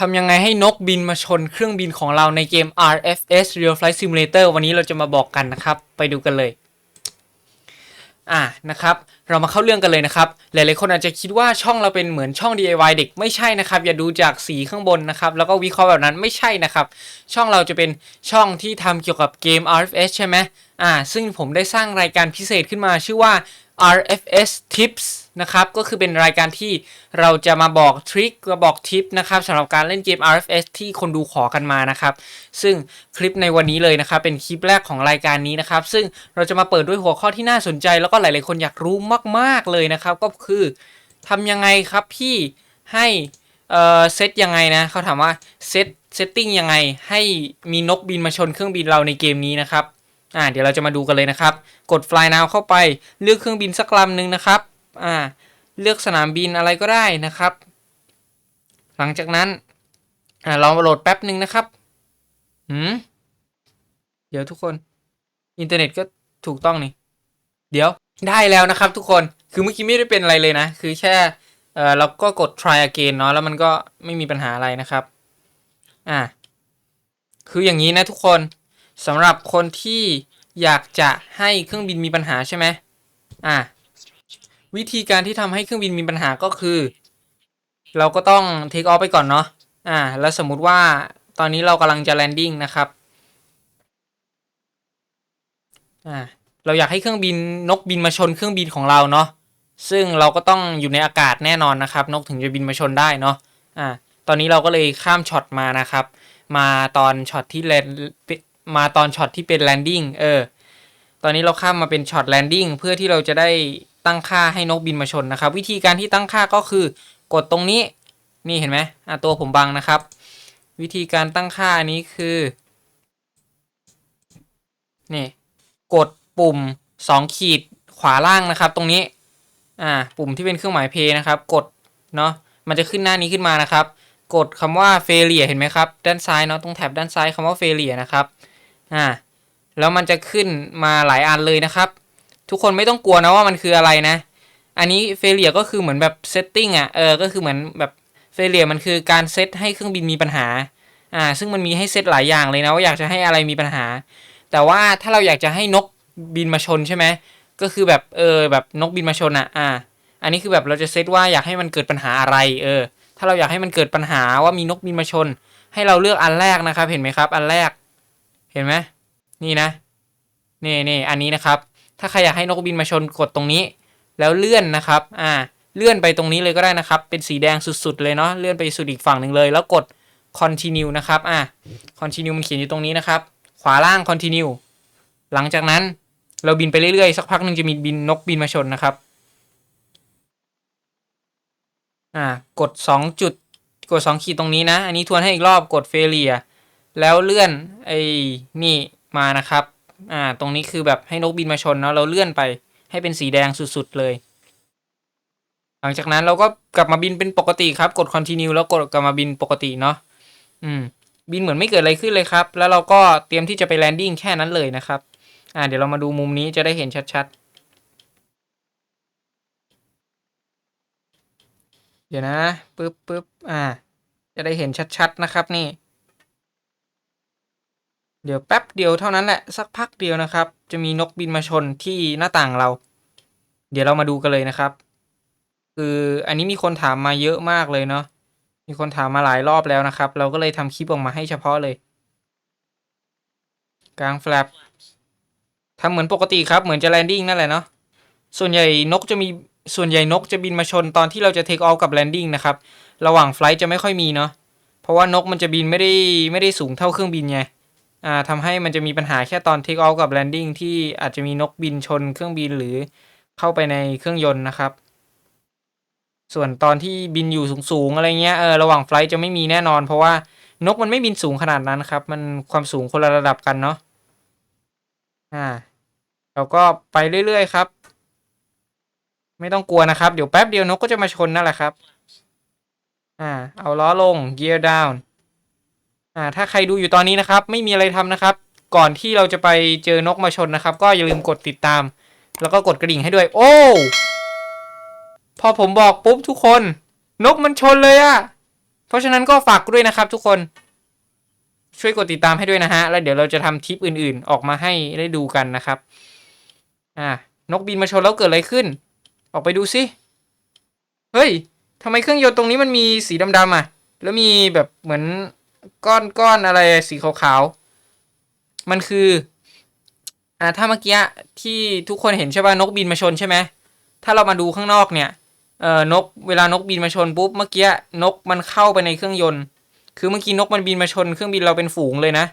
ทำยังไงให้นกบินมาชนเครื่องบินของเราในเกม RFS Real Flight Simulator วันนี้เราจะมาบอกกันนะครับ ไปดูกันเลยอ่านะครับ เรามาเข้าเรื่องกันเลยนะครับ หลายๆคนอาจจะคิดว่าช่องเราเป็นเหมือนช่อง DIY เด็กไม่ใช่นะครับ อย่าดูจากสีข้างบนนะครับ แล้วก็วิเคราะห์แบบนั้นไม่ใช่นะครับ ช่องเราจะเป็นช่องที่ทำเกี่ยวกับเกม RFS ใช่ไหมอ่าซึ่งผมได้สร้างรายการพิเศษขึ้นมาชื่อว่า RFS Tips นะครับก็คือเป็นรายการที่เราจะมาบอกทริคมาบอกทิปนะครับสำหรับการเล่นเกม RFS ที่คนดูขอกันมานะครับซึ่งคลิปในวันนี้เลยนะครับเป็นคลิปแรกของรายการนี้นะครับซึ่งเราจะมาเปิดด้วยหัวข้อที่น่าสนใจ แล้วก็หลายๆคนอยากรู้มาก ๆเลยนะครับก็คือทำยังไงครับพี่ให้เอ่อเซตยังไงนะเขาถามว่าเซตเซตติ้งยังไงให้มีนกบินมาชนเครื่องบินเราในเกมนี้นะครับอ่าเดี๋ยวเราจะมาดูกันเลยนะครับ กด fly now เข้าไปเลือกเครื่องบินสักลำหนึ่งนะครับ อ่าเลือกสนามบินอะไรก็ได้นะครับ หลังจากนั้นอ่าลองโหลดแป๊บหนึ่งนะครับหืมเดี๋ยวทุกคน อินเทอร์เน็ตก็ถูกต้องนี่ เดี๋ยวได้แล้วนะครับทุกคนคือเมื่อกี้ไม่ได้เป็นอะไรเลยนะ คือแค่เอ่อเราก็กด try again เนาะแล้วมันก็ไม่มีปัญหาอะไรนะครับ อ่า คืออย่างนี้นะทุกคนสำหรับคนที่อยากจะให้เครื่องบินมีปัญหาใช่ไหมอะ วิธีการที่ทำให้เครื่องบินมีปัญหาก็คือ เราก็ต้องเทคออฟไปก่อนเนาะอ่า แล้วสมมุติว่าตอนนี้เรากำลังจะแลนดิ้งนะครับอ่าเราอยากให้เครื่องบินนกบินมาชนเครื่องบินของเราเนาะซึ่งเราก็ต้องอยู่ในอากาศแน่นอนนะครับ นกถึงจะบินมาชนได้เนาะอ่าตอนนี้เราก็เลยข้ามช็อตมานะครับ มาตอนช็อตที่แลนมาตอนช็อตที่เป็นแลนดิ้งเออตอนนี้เราข้ามมาเป็นช็อตแลนดิ้งเพื่อที่เราจะได้ ตั้งค่าให้นกบินมาชนนะครับ วิธีการที่ตั้งค่าก็คือกดตรงนี้นี่เห็นไหมอะตัวผมบังนะครับ วิธีการตั้งค่านี้คือนี่กดปุ่ม 2 ขีดขวาล่างนะครับ ตรงนี้อ่าปุ่มที่เป็นเครื่องหมายเพย์นะครับ กดเนาะมันจะขึ้นหน้านี้ขึ้นมานะครับ กดคำว่า failure เห็นไหมครับ ด้านซ้ายเนาะตรงแถบด้านซ้ายคำว่า failure นะครับอ่าแล้วมันจะขึ้นมาหลายอันเลยนะครับ ทุกคนไม่ต้องกลัวนะว่ามันคืออะไรนะ อันนี้ failure ก็คือเหมือนแบบ setting อะเออก็คือเหมือนแบบ failure มันคือการเซตให้เครื่องบินมีปัญหาอ่าซึ่งมันมีให้เซตหลายอย่างเลยนะว่าอยากจะให้อะไรมีปัญหา แต่ว่าถ้าเราอยากจะให้นกบินมาชนใช่ไหมก็คือแบบเออแบบนกบินมาชนอะอ่า อันนี้คือแบบเราจะเซตว่าอยากให้มันเกิดปัญหาอะไรเออ ถ้าเราอยากให้มันเกิดปัญหาว่ามีนกบินมาชน ให้เราเลือกอันแรกนะครับ เห็นไหมครับ อันแรก เห็นไหมนี่นะนี่นี่อันนี้นะครับ ถ้าใครอยากให้นกบินมาชนกดตรงนี้ แล้วเลื่อนนะครับ อ่า เลื่อนไปตรงนี้เลยก็ได้นะครับ เป็นสีแดงสุดๆเลยเนาะ เลื่อนไปสุดอีกฝั่งหนึ่งเลย แล้วกด continue นะครับ อ่า continue มันเขียนอยู่ตรงนี้นะครับ ขวาล่าง continue หลังจากนั้นเราบินไปเรื่อยๆ สักพักหนึ่งจะมีบินนกบินมาชนนะครับ อ่า กดสองจุด กดสองขีดตรงนี้นะ อันนี้ทวนให้อีกรอบ กด failure แล้วเลื่อนไอ้นี่มานะครับ อ่า ตรงนี้คือแบบให้นกบินมาชนเนาะเราเลื่อนไป ให้เป็นสีแดงสุดๆเลย หลังจากนั้นเราก็กลับมาบินเป็นปกติครับ กด continue แล้วกดกลับมาบินปกติเนาะอืม บินเหมือนไม่เกิดอะไรขึ้นเลยครับ แล้วเราก็เตรียมที่จะไปแลนดิ้งแค่นั้นเลยนะครับ อ่า เดี๋ยวเรามาดูมุมนี้จะได้เห็นชัดๆ เดี๋ยวนะปึ๊บปึ๊บอ่า จะได้เห็นชัดๆนะครับนี่ เดี๋ยวแป๊บเดียวเท่านั้นแหละสักพักเดียวนะครับ จะมีนกบินมาชนที่หน้าต่างเรา เดี๋ยวเรามาดูกันเลยนะครับ คืออันนี้มีคนถามมาเยอะมากเลยเนาะมีคนถามมาหลายรอบแล้วนะครับ เราก็เลยทำคลิปออกมาให้เฉพาะเลย กลางแฟลปทำเหมือนปกติครับเหมือนจะแลนดิ้งนั่นแหละเนาะส่วนใหญ่นกจะมีส่วนใหญ่นกจะบินมาชนตอนที่เราจะเทคออฟกับแลนดิ้งนะครับ ระหว่างไฟล์จะไม่ค่อยมีเนาะเพราะว่านกมันจะบินไม่ได้ไม่ได้สูงเท่าเครื่องบินไง อ่าทำให้มันจะมีปัญหาแค่ตอนเทคออฟกับแลนดิ้งที่อาจจะมีนกบินชนเครื่องบินหรือเข้าไปในเครื่องยนต์นะครับ ส่วนตอนที่บินอยู่สูงๆอะไรเงี้ยเออระหว่างไฟล์จะไม่มีแน่นอน เพราะว่านกมันไม่บินสูงขนาดนั้นครับ มันความสูงคนละระดับกันเนาะอ่าเราก็ไปเรื่อยๆครับ ไม่ต้องกลัวนะครับ เดี๋ยวแป๊บเดียวนกก็จะมาชนนั่นแหละครับ อ่า เอาล้อลง gear down อ่าถ้าใครดูอยู่ตอนนี้นะครับ ไม่มีอะไรทำนะครับ ก่อนที่เราจะไปเจอนกมาชนนะครับ ก็อย่าลืมกดติดตาม แล้วก็กดกระดิ่งให้ด้วย โอ้พอผมบอกปุ๊บทุกคน นกมันชนเลยอะเพราะฉะนั้นก็ฝากด้วยนะครับ ทุกคนช่วยกดติดตามให้ด้วยนะฮะ แล้วเดี๋ยวเราจะทำทริปอื่นๆ ออกมาให้ได้ดูกันนะครับ อ่านกบินมาชนแล้วเกิดอะไรขึ้น ออกไปดูสิเฮ้ยทำไมเครื่องยนต์ตรงนี้มันมีสีดำๆอะ แล้วมีแบบเหมือน ก้อนก้อนอะไรสีขาวๆ มันคือ อ่า ถ้าเมื่อกี้ที่ทุกคนเห็นใช่ป่ะนกบินมาชนใช่ไหม ถ้าเรามาดูข้างนอกเนี่ย เอ่อ นก เวลานกบินมาชนปุ๊บ เมื่อกี้นกมันเข้าไปในเครื่องยนต์ คือเมื่อกี้นกมันบินมาชนเครื่องบินเราเป็นฝูงเลยนะ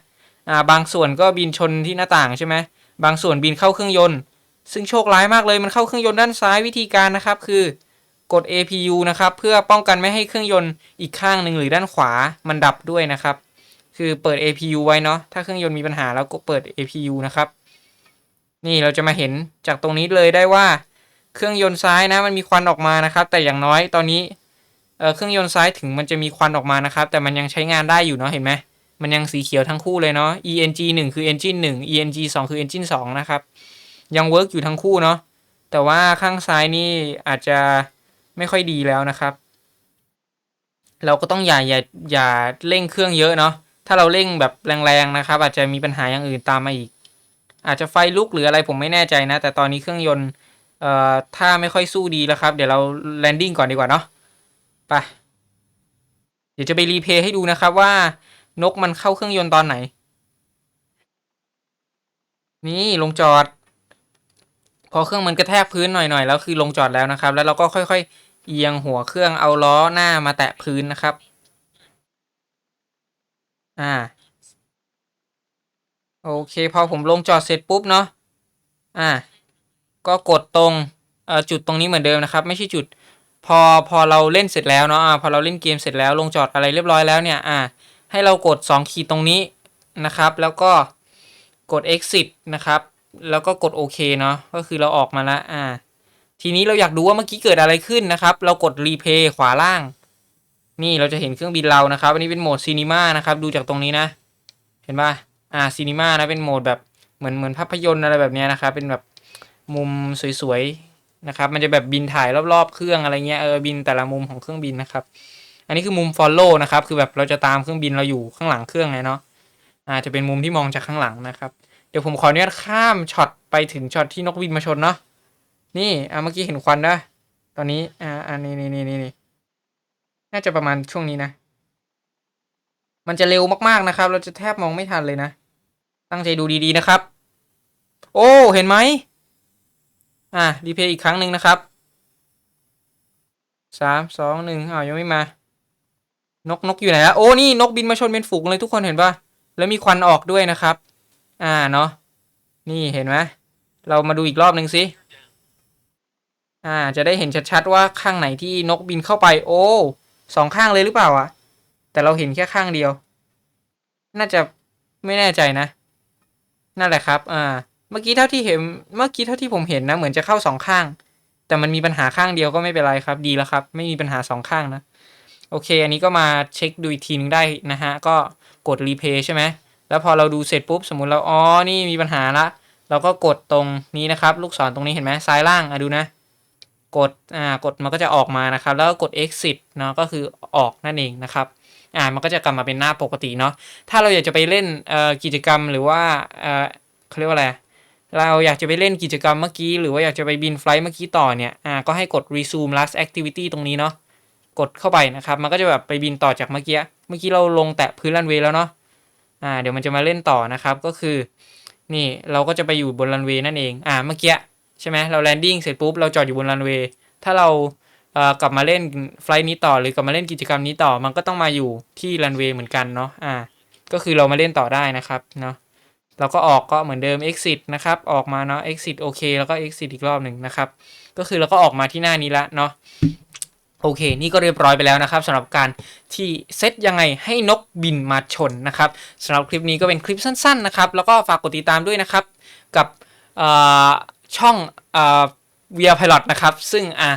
อ่า บางส่วนก็บินชนที่หน้าต่างใช่ไหม บางส่วนบินเข้าเครื่องยนต์ ซึ่งโชคร้ายมากเลย มันเข้าเครื่องยนต์ด้านซ้ายวิธีการนะครับ คือ กด APU นะครับ เพื่อป้องกันไม่ให้เครื่องยนต์อีกข้างหนึ่งหรือด้านขวามันดับด้วยนะครับ คือเปิด APU ไว้เนาะถ้าเครื่องยนต์มีปัญหาแล้วก็เปิด APU นะครับ นี่เราจะมาเห็นจากตรงนี้เลยได้ว่า เครื่องยนต์ซ้ายนะมันมีควันออกมานะครับ แต่อย่างน้อยตอนนี้เเครื่องยนต์ซ้ายถึงมันจะมีควันออกมานะครับ แต่มันยังใช้งานได้อยู่เนาะเห็นไหมมันยังสีเขียวทั้งคู่เลยเนาะ ENG 1 คือ Engine 1 ENG 2 คือ Engine 2 นะครับ ยังเวิร์กอยู่ทั้งคู่เนาะแต่ว่าข้างซ้ายนี่อาจจะ ไม่ค่อยดีแล้วนะครับ เราก็ต้องอย่าอย่าอย่าเร่งเครื่องเยอะเนาะถ้าเราเร่งแบบแรงๆนะครับ อาจจะมีปัญหาอย่างอื่นตามมาอีก อาจจะไฟลุกหรืออะไรผมไม่แน่ใจนะ แต่ตอนนี้เครื่องยนต์เอ่อถ้าไม่ค่อยสู้ดีแล้วครับ เดี๋ยวเราแลนดิ้งก่อนดีกว่าเนาะไปเดี๋ยวจะไปรีเพย์ให้ดูนะครับว่านกมันเข้าเครื่องยนต์ตอนไหน นี่ลงจอด พอเครื่องมันกระแทกพื้นหน่อยๆแล้วคือลงจอดแล้วนะครับ แล้วเราก็ค่อยๆ เอียงหัวเครื่องเอาล้อหน้ามาแตะพื้นนะครับ อ่า โอเค พอผมลงจอดเสร็จปุ๊บเนาะอ่า ก็กดตรงจุดตรงนี้เหมือนเดิมนะครับ ไม่ใช่จุด พอพอเราเล่นเสร็จแล้วเนาะอ่าพอเราเล่นเกมเสร็จแล้วลงจอดอะไรเรียบร้อยแล้วเนี่ยอ่า ให้เรากด 2 ขีดตรงนี้นะครับ แล้วก็กด exit นะครับ แล้วก็กดโอเคเนาะก็คือเราออกมาล้วอ่า ทีนี้เราอยากดูว่าเมื่อกี้เกิดอะไรขึ้นนะครับ เรากดรีเพย์ขวาล่าง นี่เราจะเห็นเครื่องบินเรานะครับ อันนี้เป็นโหมดซีนีมานะครับ ดูจากตรงนี้นะ เห็นป่ะอ่าซีนีมานะเป็นโหมดแบบเหมือนเหมือนภาพยนตร์อะไรแบบเนี้ยนะครับ เป็นแบบมุมสวยๆนะครับ มันจะแบบบินถ่ายรอบๆ เครื่องอะไรเงี้ยเออบินแต่ละมุมของเครื่องบินนะครับ อันนี้คือมุม follow นะครับ คือแบบเราจะตามเครื่องบินเราอยู่ข้างหลังเครื่องไงเนาะอ่าจะเป็นมุมที่มองจากข้างหลังนะครับ เดี๋ยวผมขออนุญาตข้ามช็อตไปถึงช็อตที่นกบินมาชนเนาะนี่อ่าเมื่อกี้เห็นควันนะตอนนี้อ่าอันนี้นี่นี่นี่น่าจะประมาณช่วงนี้นะ มันจะเร็วมากๆนะครับ เราจะแทบมองไม่ทันเลยนะ ตั้งใจดูดีๆนะครับ โอ้เห็นไหมอะรีเพย์อีกครั้งหนึ่งนะครับสามสองหนึ่งอ้าวยังไม่มา นกนกอยู่ไหนละโอ้นี่นกบินมาชนเป็นฝูงเลยทุกคนเห็นปะแล้วมีควันออกด้วยนะครับ อ่าเนาะนี่เห็นไหมเรามาดูอีกรอบหนึ่งสิอ่า จะได้เห็นชัดๆว่าข้างไหนที่นกบินเข้าไป โอ้สองข้างเลยหรือเปล่าอะแต่เราเห็นแค่ข้างเดียว น่าจะไม่แน่ใจนะ นั่นแหละครับ อ่า เมื่อกี้เท่าที่เห็น เมื่อกี้เท่าที่ผมเห็นนะ เหมือนจะเข้าสองข้าง แต่มันมีปัญหาข้างเดียวก็ไม่เป็นไรครับ ดีแล้วครับ ไม่มีปัญหาสองข้างนะ โอเค อันนี้ก็มาเช็คดูอีกทีนึงได้นะฮะ ก็กดรีเพย์ใช่ไหม แล้วพอเราดูเสร็จปุ๊บสมมุติเราอ๋อนี่มีปัญหาละ เราก็กดตรงนี้นะครับ ลูกศรตรงนี้เห็นไหมซ้ายล่างอะดูนะ กดอ่ากดมันก็จะออกมานะครับ แล้วก็กด exit เนาะก็คือออกนั่นเองนะครับอ่ามันก็จะกลับมาเป็นหน้าปกติเนาะถ้าเราอยากจะไปเล่นเอ่อกิจกรรมหรือว่าเอ่อเขาเรียกว่าอะไรเราอยากจะไปเล่นกิจกรรมเมื่อกี้ หรือว่าอยากจะไปบินไฟล์เมื่อกี้ต่อเนี่ยอ่าก็ให้กด resume last activity ตรงนี้เนาะกดเข้าไปนะครับ มันก็จะแบบไปบินต่อจากเมื่อกี้ เมื่อกี้เราลงแตะพื้นรันเวย์แล้วเนาะ อ่าเดี๋ยวมันจะมาเล่นต่อนะครับก็คือ นี่เราก็จะไปอยู่บนรันเวย์นั่นเองอ่าเมื่อกี้ใช่ไหมเราแลนดิ้งเสร็จปุ๊บเราจอดอยู่บนรันเวย์ถ้าเราเอ่อกลับมาเล่นไฟล์นี้ต่อหรือกลับมาเล่นกิจกรรมนี้ต่อ มันก็ต้องมาอยู่ที่รันเวย์เหมือนกันเนาะอ่าก็คือเรามาเล่นต่อได้นะครับเนาะเราก็ออกก็เหมือนเดิม exit นะครับ ออกมาเนาะ exit โอเค แล้วก็ exit อีกรอบหนึ่งนะครับ ก็คือเราก็ออกมาที่หน้านี้ละเนาะ โอเค นี่ก็เรียบร้อยไปแล้วนะครับสำหรับการที่เซตยังไงให้นกบินมาชนนะครับสำหรับคลิปนี้ก็เป็นคลิปสั้นๆนะครับ แล้วก็ฝากกดติดตามด้วยนะครับ กับช่องเอ่อ Via Pilot นะครับ ซึ่งอะ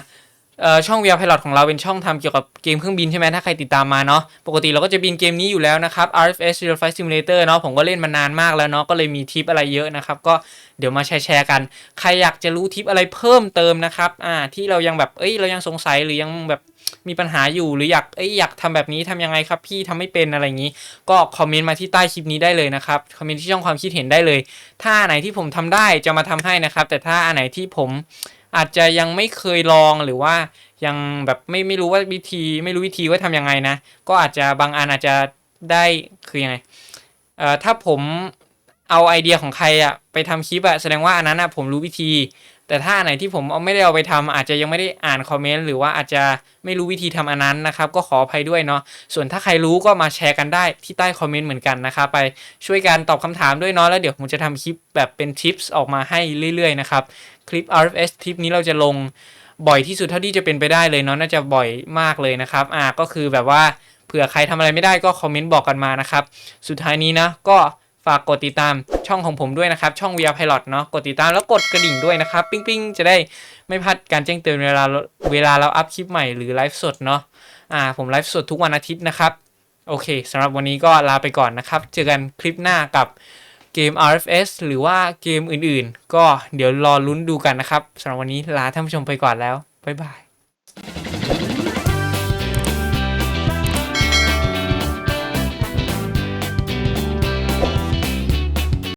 ช่อง VR Pilot ของเราเป็นช่องทำเกี่ยวกับเกมเครื่องบินใช่ไหมถ้าใครติดตามมาเนาะปกติเราก็จะบินเกมนี้อยู่แล้วนะครับ RFS Real Flight Simulator เนาะผมก็เล่นมานานมากแล้วเนาะก็เลยมีทิปอะไรเยอะนะครับ ก็เดี๋ยวมาแชร์แชร์กัน ใครอยากจะรู้ทิปอะไรเพิ่มเติมนะครับอ่าที่เรายังแบบเอ้ยเรายังสงสัยหรือยังแบบมีปัญหาอยู่หรืออยากเอ้ยอยากทำแบบนี้ทำยังไงครับ พี่ทำไม่เป็นอะไรอย่างนี้ ก็คอมเมนต์มาที่ใต้คลิปนี้ได้เลยนะครับคอมเมนต์ที่ช่องความคิดเห็นได้เลย ถ้าไหนที่ผมทำได้จะมาทำให้นะครับ แต่ถ้าอันไหนที่ผม อาจจะยังไม่เคยลองหรือว่ายังแบบไม่ไม่รู้ว่าวิธี ไม่รู้วิธีว่าทำยังไงนะ ก็อาจจะบางอันอาจจะได้คือยังไงเอ่อถ้าผมเอาไอเดียของใครอะไปทำคลิปอะแสดงว่าอันนั้นอะผมรู้วิธี แต่ถ้าอันไหนที่ผมเอาไม่ได้เอาไปทำอาจจะยังไม่ได้อ่านคอมเมนต์หรือว่าอาจจะไม่รู้วิธีทำอันนั้นนะครับ ก็ขออภัยด้วยเนาะส่วนถ้าใครรู้ก็มาแชร์กันได้ที่ใต้คอมเมนต์เหมือนกันนะครับไปช่วยกันตอบคำถามด้วยเนาะแล้วเดี๋ยวผมจะทำคลิปแบบเป็นทิปส์ออกมาให้เรื่อยๆนะครับ คลิป RFS ทริปนี้เราจะลงบ่อยที่สุดเท่าที่จะเป็นไปได้เลยเนาะน่าจะบ่อยมากเลยนะครับอ่าก็คือแบบว่าเผื่อใครทำอะไรไม่ได้ก็คอมเมนต์บอกกันมานะครับ สุดท้ายนี้นะก็ฝากกดติดตามช่องของผมด้วยนะครับ ช่อง VR Pilot เนาะกดติดตามแล้วกดกระดิ่งด้วยนะครับ ปิ๊งปิ๊งจะได้ไม่พลาดการแจ้งเตือนเวลาเวลาเราอัพคลิปใหม่หรือไลฟ์สดเนาะอ่าผมไลฟ์สดทุกวันอาทิตย์นะครับ โอเคสำหรับวันนี้ก็ลาไปก่อนนะครับ เจอกันคลิปหน้ากับ เกม RFS หรือว่าเกมอื่นๆ ก็เดี๋ยวรอลุ้นดูกันนะครับสำหรับวันนี้ลาท่านผู้ชมไปก่อนแล้ว บ๊ายบาย